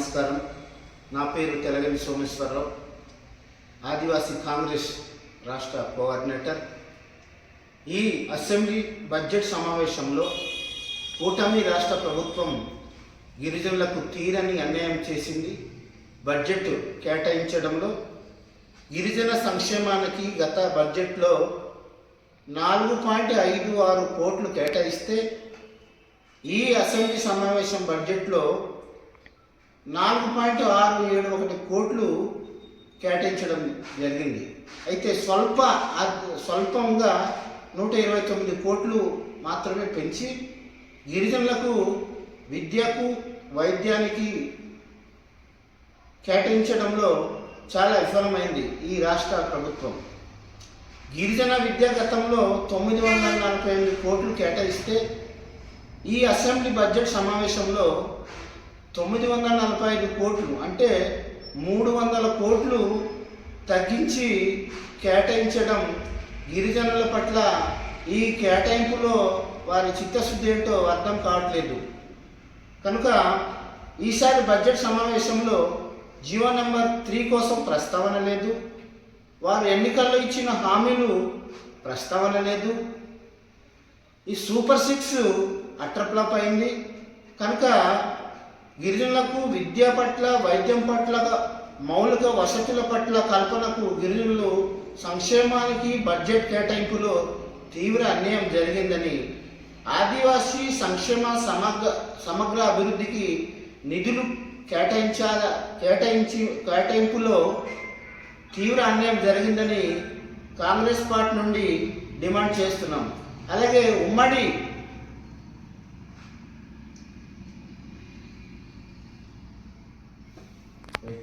నమస్కారం. నా పేరు తెలగణ్ సోమేశ్వరరావు. ఆదివాసీ కాంగ్రెస్ రాష్ట్ర కోఆర్డినేటర్. ఈ అసెంబ్లీ బడ్జెట్ సమావేశంలో కూటమి రాష్ట్ర ప్రభుత్వం గిరిజనులకు తీరని అన్యాయం చేసింది. బడ్జెట్ కేటాయించడంలో గిరిజన సంక్షేమానికి గత బడ్జెట్లో నాలుగు పాయింట్ ఐదు ఆరు కోట్లు కేటాయిస్తే ఈ అసెంబ్లీ సమావేశం బడ్జెట్లో నాలుగు పాయింట్ ఆరు ఏడు ఒకటి కోట్లు కేటాయించడం జరిగింది. అయితే స్వల్ప స్వల్పంగా నూట ఇరవై తొమ్మిది కోట్లు మాత్రమే పెంచి గిరిజనులకు విద్యకు వైద్యానికి కేటాయించడంలో చాలా విఫలమైంది ఈ రాష్ట్ర ప్రభుత్వం. గిరిజన విద్యా గతంలో తొమ్మిది వందల నలభై ఎనిమిది కోట్లు కేటాయిస్తే ఈ అసెంబ్లీ బడ్జెట్ సమావేశంలో తొమ్మిది వందల నలభై ఐదు కోట్లు అంటే మూడు వందల కోట్లు తగ్గించి కేటాయించడం గిరిజనుల పట్ల ఈ కేటాయింపులో వారి చిత్తశుద్ధి ఏంటో అర్థం కావట్లేదు. కనుక ఈసారి బడ్జెట్ సమావేశంలో జీవో నెంబర్ త్రీ కోసం ప్రస్తావన లేదు. వారు ఎన్నికల్లో ఇచ్చిన హామీలు ప్రస్తావన లేదు. ఈ సూపర్ సిక్స్ అట్రప్లప్ అయింది. కనుక గిరిజనులకు విద్య పట్ల వైద్యం పట్ల మౌలిక వసతుల పట్ల కల్పనకు గిరిజనులు సంక్షేమానికి బడ్జెట్ కేటాయింపులో తీవ్ర అన్యాయం జరిగిందని ఆదివాసీ సంక్షేమ సమగ్ర సమగ్ర అభివృద్ధికి నిధులు కేటాయించాల కేటాయించి కేటాయింపులో తీవ్ర అన్యాయం జరిగిందని కాంగ్రెస్ పార్టీ నుండి డిమాండ్ చేస్తున్నాం. అలాగే ఉమ్మడి Later.